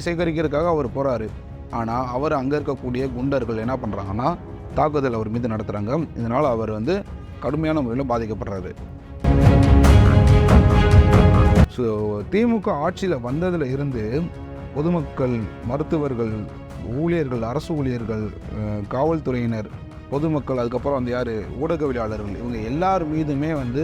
சேகரிக்கிறதுக்காக அவர் போகிறாரு ஆனால் அவர் அங்கே இருக்கக்கூடிய குண்டர்கள் என்ன பண்ணுறாங்கன்னா தாக்குதல் அவர் மீது நடத்துகிறாங்க இதனால் அவர் வந்து கடுமையான முறையில் பாதிக்கப்படுறாரு. ஸோ திமுக ஆட்சியில் வந்ததில் இருந்து பொதுமக்கள் மருத்துவர்கள் ஊழியர்கள் அரசு ஊழியர்கள் காவல்துறையினர் பொதுமக்கள் அதுக்கப்புறம் வந்து யார்? ஊடகவியலாளர்கள் இவங்க எல்லார் மீதுமே வந்து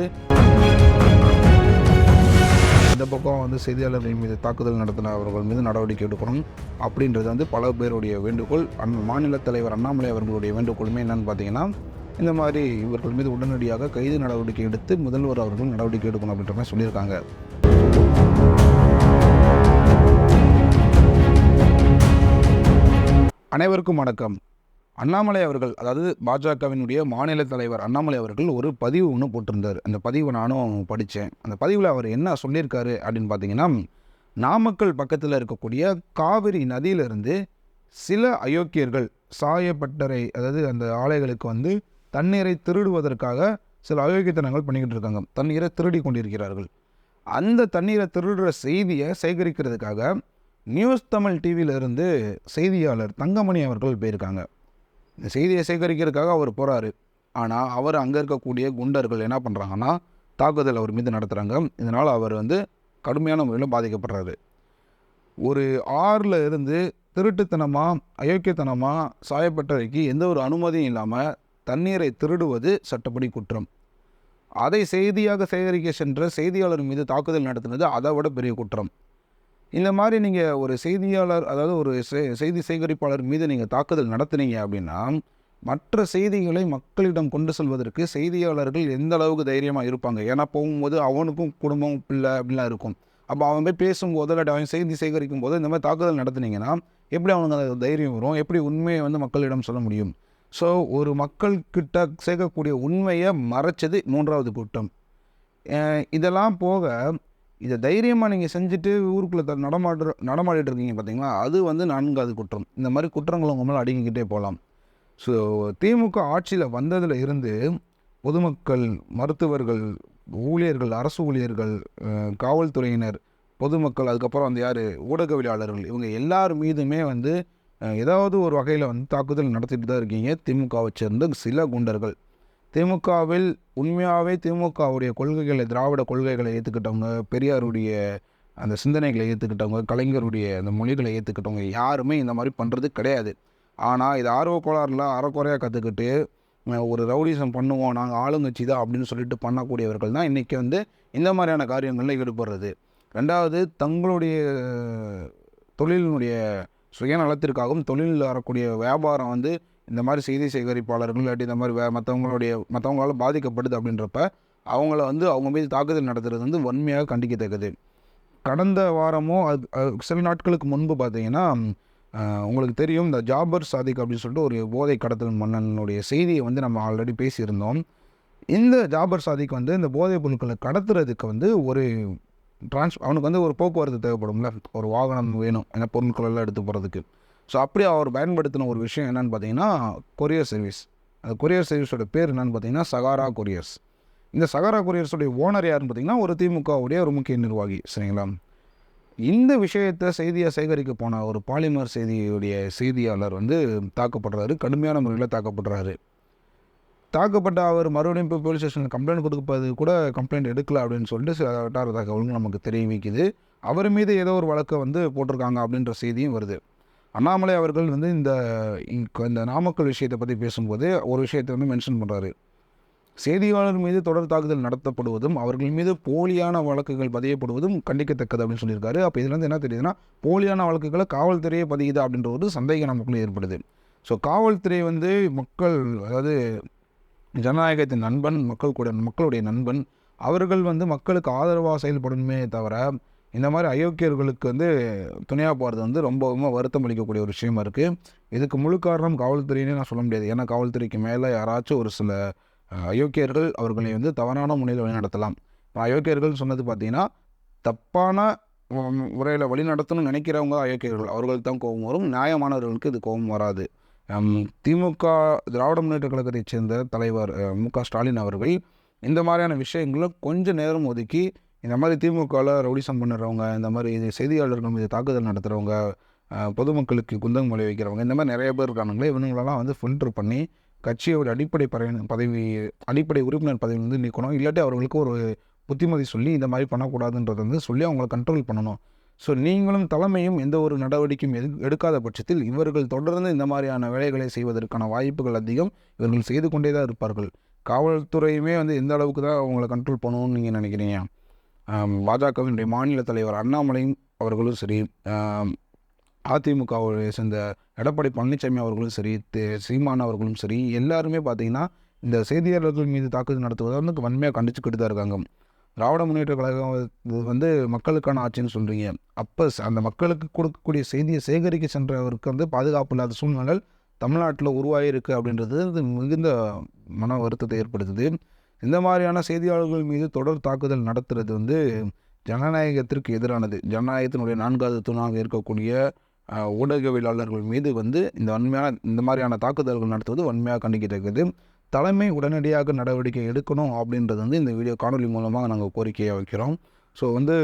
இந்த பக்கம் வந்து செய்தியாளர்கள் மீது தாக்குதல் நடத்தின அவர்கள் மீது நடவடிக்கை எடுக்கணும் அப்படின்றது வந்து பல பேருடைய வேண்டுகோள். அந் மாநில தலைவர் அண்ணாமலை அவர்களுடைய வேண்டுகோளுமே என்னென்னு பார்த்தீங்கன்னா இந்த மாதிரி இவர்கள் மீது உடனடியாக கைது நடவடிக்கை எடுத்து முதல்வர் அவர்கள் நடவடிக்கை எடுக்கணும் அப்படின்ற மாதிரி சொல்லியிருக்காங்க. அனைவருக்கும் வணக்கம். அண்ணாமலை அவர்கள் அதாவது பாஜகவினுடைய மாநில தலைவர் அண்ணாமலை அவர்கள் ஒரு பதிவு ஒன்று போட்டிருந்தார். அந்த பதிவை நானும் படித்தேன் அந்த பதிவில் அவர் என்ன சொல்லியிருக்காரு அப்படின்னு பார்த்தீங்கன்னா நாமக்கல் பக்கத்தில் இருக்கக்கூடிய காவிரி நதியிலிருந்து சில அயோக்கியர்கள் சாயப்பட்டறை அதாவது அந்த ஆலைகளுக்கு வந்து தண்ணீரை திருடுவதற்காக சில அயோக்கியத்தனங்கள் பண்ணிக்கிட்டு இருக்காங்க. தண்ணீரை திருடி கொண்டிருக்கிறார்கள். அந்த தண்ணீரை திருடுற செய்தியை சேகரிக்கிறதுக்காக நியூஸ் தமிழ் டிவியிலிருந்து செய்தியாளர் தங்கமணி அவர்கள் போயிருக்காங்க. இந்த செய்தியை சேகரிக்கிறதுக்காக அவர் போகிறாரு ஆனால் அவர் அங்கே இருக்கக்கூடிய குண்டர்கள் என்ன பண்ணுறாங்கன்னா தாக்குதல் அவர் மீது நடத்துகிறாங்க இதனால் அவர் வந்து கடுமையான முறையில் பாதிக்கப்படுறாரு. ஒரு ஆறில் இருந்து திருட்டுத்தனமாக அயோக்கியத்தனமாக சாயப்பட்டறைக்கு எந்த ஒரு அனுமதியும் இல்லாமல் தண்ணீரை திருடுவது சட்டப்படி குற்றம். அதை செய்தியாக சேகரிக்க சென்ற செய்தியாளர் மீது தாக்குதல் நடத்தினது அதை விட பெரிய குற்றம். இந்த மாதிரி நீங்கள் ஒரு செய்தியாளர் அதாவது ஒரு செ- செய்தி சேகரிப்பாளர் மீது நீங்கள் தாக்குதல் நடத்துனீங்க அப்படின்னா மற்ற செய்திகளை மக்களிடம் கொண்டு செல்வதற்கு செய்தியாளர்கள் எந்த அளவுக்கு தைரியமாக இருப்பாங்க? ஏன்னா போகும்போது அவனுக்கும் குடும்பம் பிள்ளை அப்படிலாம் இருக்கும். அப்போ அவன் போய் பேசும்போது இல்லை அவன் செய்தி சேகரிக்கும் போது இந்த மாதிரி தாக்குதல் நடத்துனீங்கன்னா எப்படி அவனுக்கு அந்த தைரியம் வரும்? எப்படி உண்மையை வந்து மக்களிடம் சொல்ல முடியும்? ஸோ ஒரு மக்கள்கிட்ட சேர்க்கக்கூடிய உண்மையை மறைச்சது மூன்றாவது கூட்டம். இதெல்லாம் போக இதை தைரியமாக நீங்கள் செஞ்சுட்டு ஊருக்குள்ளே த நடமாடுற நடமாடிட்டு இருக்கீங்க பார்த்தீங்களா அது வந்து நான்காவது குற்றம். இந்த மாதிரி குற்றங்கள் உங்கள் மேலே அடங்கிக்கிட்டே போகலாம் ஸோ திமுக ஆட்சியில் வந்ததில் இருந்து பொதுமக்கள் மருத்துவர்கள் ஊழியர்கள் அரசு ஊழியர்கள் காவல்துறையினர் பொதுமக்கள் அதுக்கப்புறம் வந்து யார்? ஊடகவியலாளர்கள் இவங்க எல்லார் மீதுமே வந்து ஏதாவது ஒரு வகையில் வந்து தாக்குதல் நடத்திட்டு தான் இருக்கீங்க. திமுகவை சேர்ந்த சில குண்டர்கள். திமுகவில் உண்மையாகவே திமுகவுடைய கொள்கைகளை திராவிட கொள்கைகளை ஏற்றுக்கிட்டவங்க பெரியாருடைய அந்த சிந்தனைகளை ஏற்றுக்கிட்டவங்க கலைஞருடைய அந்த மொழிகளை ஏற்றுக்கிட்டவங்க யாருமே இந்த மாதிரி பண்ணுறது கிடையாது. ஆனால் இது ஆர்வ கோளாறுல அறக்குறையாக கற்றுக்கிட்டு ஒரு ரவுடிசம் பண்ணுவோம் நாங்கள் ஆளுங்கட்சி தான் அப்படின்னு சொல்லிட்டு பண்ணக்கூடியவர்கள் தான் இன்றைக்கி வந்து இந்த மாதிரியான காரியங்களில் ஈடுபடுறது. ரெண்டாவது தங்களுடைய தொழிலினுடைய சுயநலத்திற்காகவும் தொழிலில் வரக்கூடிய வியாபாரம் வந்து இந்த மாதிரி செய்தி சேகரிப்பாளர்கள் இல்லாட்டி இந்த மாதிரி வே மற்றவங்களுடைய மற்றவங்களால பாதிக்கப்படுது அப்படின்றப்ப அவங்கள வந்து அவங்க மீது தாக்குதல் நடத்துறது வந்து வன்மையாக கண்டிக்கத்தக்கது. கடந்த வாரமோ அது சில நாட்களுக்கு முன்பு பார்த்தீங்கன்னா உங்களுக்கு தெரியும் இந்த ஜாபர் சாதிக் அப்படின்னு சொல்லிட்டு ஒரு போதை கடத்தல் மன்னனுடைய செய்தியை வந்து நம்ம ஆல்ரெடி பேசியிருந்தோம். இந்த ஜாபர் சாதிக் வந்து இந்த போதைப் பொருட்களை கடத்துறதுக்கு வந்து ஒரு டிரான்ஸ் அவனுக்கு வந்து ஒரு போக்குவரத்து தேவைப்படும்ல. ஒரு வாகனம் வேணும் ஏன்னா பொருட்கள் எல்லாம் எடுத்து போகிறதுக்கு ஸோ அப்படி அவர் பயன்படுத்தின ஒரு விஷயம் என்னென்னு பார்த்தீங்கன்னா கொரியர் சர்வீஸ் அந்த கொரியர் சர்வீஸோட பேர் என்னென்னு பார்த்தீங்கன்னா சகாரா கொரியர்ஸ் இந்த சகாரா கொரியர்ஸோடைய ஓனர் யாருன்னு பார்த்தீங்கன்னா ஒரு திமுகவுடைய ஒரு முக்கிய நிர்வாகி சரிங்களா? இந்த விஷயத்தை செய்தியை சேகரிக்க போன ஒரு பாலிமர் செய்தியுடைய செய்தியாளர் வந்து தாக்கப்படுறாரு கடுமையான முறையில் தாக்கப்படுறாரு. தாக்கப்பட்ட அவர் மறுபடியும் போய் போலீஸ் ஸ்டேஷனில் கம்ப்ளைண்ட் கொடுப்பது கூட கம்ப்ளைண்ட் எடுக்கல அப்படின்னு சொல்லிட்டு சில வட்டார தகவல்கள் நமக்கு தெரிவிக்குது அவர் மீது ஏதோ ஒரு வழக்கை வந்து போட்டிருக்காங்க அப்படின்ற செய்தியும் வருது. அண்ணாமலை அவர்கள் வந்து இந்த இந்த நாமக்கல் விஷயத்தை பற்றி பேசும்போது ஒரு விஷயத்தை வந்து மென்ஷன் பண்ணுறாரு செய்தியாளர் மீது தொடர் தாக்குதல் நடத்தப்படுவதும் அவர்கள் மீது போலியான வழக்குகள் பதியப்படுவதும் கண்டிக்கத்தக்கது அப்படின்னு சொல்லியிருக்காரு. அப்போ இதுலேருந்து என்ன தெரியுதுன்னா போலியான வழக்குகளை காவல்துறையே பதியுது அப்படின்ற ஒரு சந்தேகம் நமக்குள்ளே ஏற்படுது. ஸோ காவல்துறை வந்து மக்கள் அதாவது ஜனநாயகத்தின் நண்பன் மக்கள் கூட மக்களுடைய நண்பன் அவர்கள் வந்து மக்களுக்கு ஆதரவாக செயல்படணுமே தவிர இந்த மாதிரி அயோக்கியர்களுக்கு வந்து துணையாக போகிறது வந்து ரொம்பவும் வருத்தம் அளிக்கக்கூடிய ஒரு விஷயமா இருக்குது இதுக்கு முழு காரணம் காவல்துறையினே நான் சொல்ல முடியாது. ஏன்னா காவல்துறைக்கு மேலே யாராச்சும் ஒரு சில அயோக்கியர்கள் அவர்களை வந்து தவறான முறையில் வழிநடத்தலாம். இப்போ அயோக்கியர்கள் சொன்னது பார்த்தீங்கன்னா தப்பான முறையில் வழி நடத்தணும்னு நினைக்கிறவங்க அயோக்கியர்கள். அவர்களுக்கு தான் கோபம் வரும். நியாயமானவர்களுக்கு இது கோபம் வராது. திமுக திராவிட முன்னேற்ற கழகத்தைச் சேர்ந்த தலைவர் மு க ஸ்டாலின் அவர்கள் இந்த மாதிரியான விஷயங்களை கொஞ்சம் நேரம் ஒதுக்கி இந்த மாதிரி திமுகவில் ரவுடிசம் பண்ணுறவங்க இந்த மாதிரி இது செய்தியாளர்கள் மீது தாக்குதல் நடத்துகிறவங்க பொதுமக்களுக்கு குந்தகம் மொழி வைக்கிறவங்க இந்த மாதிரி நிறைய பேர் இருக்கானுங்களே இவனுங்களெல்லாம் வந்து ஃபில்டர் பண்ணி கட்சியோட அடிப்படை பதவி பதவி அடிப்படை உறுப்பினர் பதவி வந்து நிற்கணும் இல்லாட்டி அவர்களுக்கு ஒரு புத்திமதி சொல்லி இந்த மாதிரி பண்ணக்கூடாதுன்றதை வந்து சொல்லி அவங்கள கண்ட்ரோல் பண்ணணும். ஸோ நீங்களும் தலைமையும் எந்த ஒரு நடவடிக்கையும் எது எடுக்காத பட்சத்தில் இவர்கள் தொடர்ந்து இந்த மாதிரியான வேலைகளை செய்வதற்கான வாய்ப்புகள் அதிகம். இவர்கள் செய்து கொண்டே தான் இருப்பார்கள். காவல்துறையுமே வந்து எந்த அளவுக்கு தான் அவங்கள கண்ட்ரோல் பண்ணணும்னு நீங்கள் நினைக்கிறீங்க? பாஜகவினுடைய மாநில தலைவர் அண்ணாமலை அவர்களும் சரி அதிமுகவை சேர்ந்த எடப்பாடி பழனிசாமி அவர்களும் சரி சீமான் அவர்களும் சரி எல்லாருமே பார்த்தீங்கன்னா இந்த செய்தியாளர்கள் மீது தாக்குதல் நடத்துவதை வந்து வன்மையாக கண்டிச்சுக்கிட்டு தான் இருக்காங்க. திராவிட முன்னேற்ற கழகம் வந்து மக்களுக்கான ஆட்சின்னு சொல்கிறீங்க அப்போ அந்த மக்களுக்கு கொடுக்கக்கூடிய செய்தியை சேகரிக்க சென்றவருக்கு வந்து பாதுகாப்பு இல்லாத சூழ்நிலை தமிழ்நாட்டில் உருவாகிருக்கு அப்படின்றது மிகுந்த மன வருத்தத்தை ஏற்படுத்துது. இந்த மாதிரியான செய்தியாளர்கள் மீது தொடர் தாக்குதல் நடத்துறது வந்து ஜனநாயகத்திற்கு எதிரானது. ஜனநாயகத்தினுடைய நான்காவது தூணாக இருக்கக்கூடிய ஊடகவியலாளர்கள் மீது வந்து இந்த வன்மையான இந்த மாதிரியான தாக்குதல்கள் நடத்துவது வன்மையாக கண்டிக்கிறது தலைமை உடனடியாக நடவடிக்கை எடுக்கணும் அப்படின்றது வந்து இந்த வீடியோ காணொலி மூலமாக நாங்கள் கோரிக்கையை வைக்கிறோம். ஸோ வந்து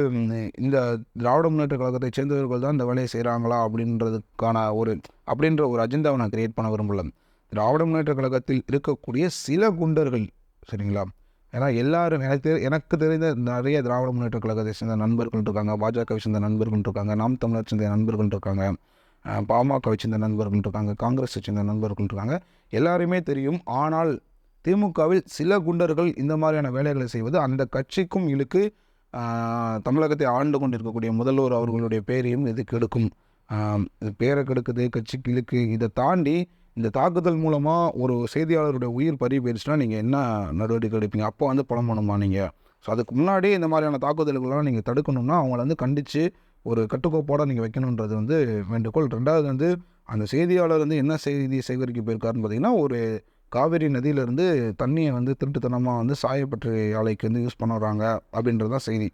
இந்த திராவிட முன்னேற்ற கழகத்தை சேர்ந்தவர்கள் தான் இந்த வேலையை செய்கிறாங்களா அப்படின்றதுக்கான ஒரு அப்படின்ற ஒரு அஜெண்டாவை நான் கிரியேட் பண்ண விரும்பல. திராவிட முன்னேற்ற கழகத்தில் இருக்கக்கூடிய சில குண்டர்கள் சரிங்களா? ஏன்னா எல்லாரும் எனக்கு தெரி எனக்கு தெரிந்த நிறைய திராவிட முன்னேற்ற கழகத்தை சேர்ந்த நண்பர்கள் இருக்காங்க. பாஜகவை சேர்ந்த நண்பர்கள் இருக்காங்க. நாம் தமிழர் சேர்ந்த நண்பர்கள் இருக்காங்க. பாமகவை சேர்ந்த நண்பர்கள் இருக்காங்க. காங்கிரஸை சேர்ந்த நண்பர்கள் இருக்காங்க. எல்லாருமே தெரியும். ஆனால் திமுகவில் சில குண்டர்கள் இந்த மாதிரியான வேலைகளை செய்வது அந்த கட்சிக்கும் இழுக்கு தமிழகத்தை ஆண்டு கொண்டு இருக்கக்கூடிய முதல்வர் அவர்களுடைய பேரையும் இது கெடுக்கும் பேரை கெடுக்குது கட்சிக்கு இழுக்கு. இதை தாண்டி இந்த தாக்குதல் மூலமாக ஒரு செய்தியாளருடைய உயிர் பறி போயிடுச்சுன்னா நீங்கள் என்ன நடவடிக்கை எடுப்பீங்க? அப்போ வந்து பணம் பண்ணுமா நீங்கள் ஸோ அதுக்கு முன்னாடி இந்த மாதிரியான தாக்குதல்கள்லாம் நீங்கள் தடுக்கணும்னா அவங்கள வந்து கண்டித்து ஒரு கட்டுக்கோப்போடு நீங்கள் வைக்கணுன்றது வந்து வேண்டுகோள். ரெண்டாவது வந்து அந்த செய்தியாளர் வந்து என்ன செய்தி சேகரிக்க போயிருக்காருன்னு பார்த்தீங்கன்னா ஒரு காவேரி நதியிலேருந்து தண்ணியை வந்து திருட்டுத்தனமாக வந்து சாயப்பற்று ஆலைக்கு வந்து யூஸ் பண்ண வராங்க அப்படின்றது தான் செய்தி.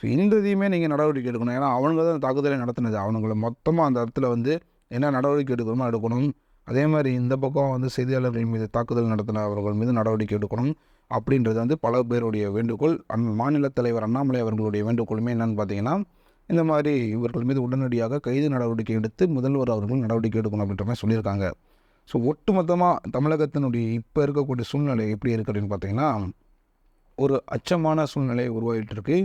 ஸோ இந்த இதையுமே நீங்கள் நடவடிக்கை எடுக்கணும். ஏன்னா அவங்க தான் தாக்குதலை நடத்தினது. அவங்கள மொத்தமாக அந்த இடத்துல வந்து என்ன நடவடிக்கை எடுக்கணுமோ எடுக்கணும். அதே மாதிரி இந்த பக்கம் வந்து செய்தியாளர்கள் மீது தாக்குதல் நடத்தின அவர்கள் மீது நடவடிக்கை எடுக்கணும் அப்படின்றது வந்து பல பேருடைய வேண்டுகோள். அந் மாநில தலைவர் அண்ணாமலை அவர்களுடைய வேண்டுகோளுமே என்னென்னு பார்த்தீங்கன்னா இந்த மாதிரி இவர்கள் மீது உடனடியாக கைது நடவடிக்கை எடுத்து முதல்வர் அவர்கள் நடவடிக்கை எடுக்கணும் அப்படின்ற மாதிரி சொல்லியிருக்காங்க. ஸோ ஒட்டுமொத்தமாக தமிழகத்தினுடைய இப்போ இருக்கக்கூடிய சூழ்நிலை எப்படி இருக்குது அப்படின்னு பார்த்தீங்கன்னா ஒரு அச்சமான சூழ்நிலை உருவாகிட்டு இருக்கு.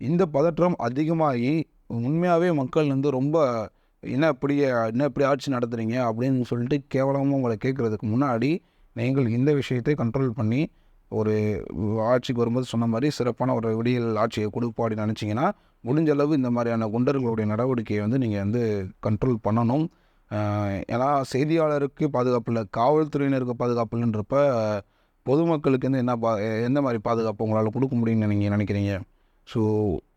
இந்த பதற்றம் அதிகமாகி உண்மையாகவே மக்கள் வந்து ரொம்ப என்ன இப்படி என்ன இப்படி ஆட்சி நடத்துகிறீங்க அப்படின்னு சொல்லிட்டு கேவலமாக உங்களை கேட்குறதுக்கு முன்னாடி நீங்கள் இந்த விஷயத்தை கண்ட்ரோல் பண்ணி ஒரு ஆட்சிக்கு வரும்போது சொன்ன மாதிரி சிறப்பான ஒரு விடியல் ஆட்சியை கொடுப்பாடி நினச்சிங்கன்னா முடிஞ்ச அளவு இந்த மாதிரியான குண்டர்களுடைய நடவடிக்கையை வந்து நீங்கள் வந்து கண்ட்ரோல் பண்ணணும். ஏன்னா செய்தியாளருக்கு பாதுகாப்பு இல்லை காவல்துறையினருக்கு பாதுகாப்பு இல்லைன்றப்ப பொதுமக்களுக்கு வந்து என்ன பா எந்த மாதிரி பாதுகாப்பு உங்களால் கொடுக்க முடியும்னு நீங்கள் நினைக்கிறீங்க? ஸோ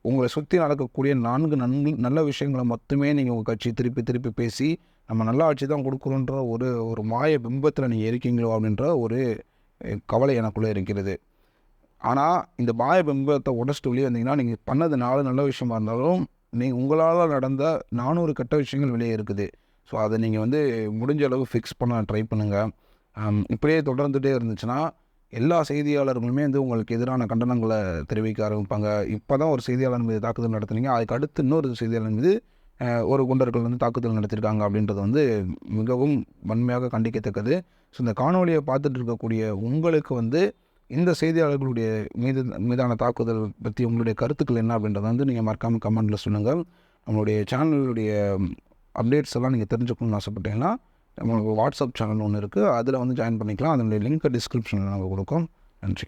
உங்களை சுற்றி நடக்கக்கூடிய நான்கு நன்கு நல்ல விஷயங்களை மட்டுமே நீங்கள் உங்கள் கட்சி திருப்பி திருப்பி பேசி நம்ம நல்ல ஆட்சி தான் கொடுக்குறோன்ற ஒரு ஒரு மாய பிம்பத்தில் நீங்கள் இருக்கீங்களோ அப்படின்ற ஒரு கவலை எனக்குள்ளே இருக்கிறது. ஆனால் இந்த மாய பிம்பத்தை உடச்சிட்டு வெளியே வந்தீங்கன்னா நீங்கள் பண்ணது நாலு நல்ல விஷயமா இருந்தாலும் நீங்கள் உங்களால் நடந்த நானூறு கெட்ட விஷயங்கள் வெளியே இருக்குது. ஸோ அதை நீங்கள் வந்து முடிஞ்ச அளவு ஃபிக்ஸ் பண்ண ட்ரை பண்ணுங்கள் இப்படியே தொடர்ந்துகிட்டே இருந்துச்சுன்னா எல்லா செய்தியாளர்களுமே வந்து உங்களுக்கு எதிரான கண்டனங்களை தெரிவிக்க ஆரம்பிப்பாங்க இப்போ தான் ஒரு செய்தியாளர் மீது தாக்குதல் நடத்துனீங்க. அதுக்கு அடுத்து இன்னொரு செய்தியாளர் மீது ஒரு குண்டர்கள் வந்து தாக்குதல் நடத்தியிருக்காங்க அப்படின்றது வந்து மிகவும் வன்மையாக கண்டிக்கத்தக்கது. ஸோ இந்த காணொலியை பார்த்துட்டு இருக்கக்கூடிய உங்களுக்கு வந்து இந்த செய்தியாளர்களுடைய மீது மீதான தாக்குதல் பற்றி உங்களுடைய கருத்துக்கள் என்ன அப்படின்றத வந்து நீங்கள் மறக்காமல் கமெண்ட்டில் சொல்லுங்கள். நம்மளுடைய சேனலுடைய அப்டேட்ஸ் எல்லாம் நீங்கள் தெரிஞ்சுக்கணும்னு ஆசைப்பட்டீங்கன்னா நம்மளுக்கு வாட்ஸ்அப் சேனல் ஒன்று இருக்குது அதில் வந்து ஜாயின் பண்ணிக்கலாம். அதனுடைய லிங்க்கை டிஸ்கிரிப்ஷனில் நாங்கள் கொடுக்கோம். நன்றி.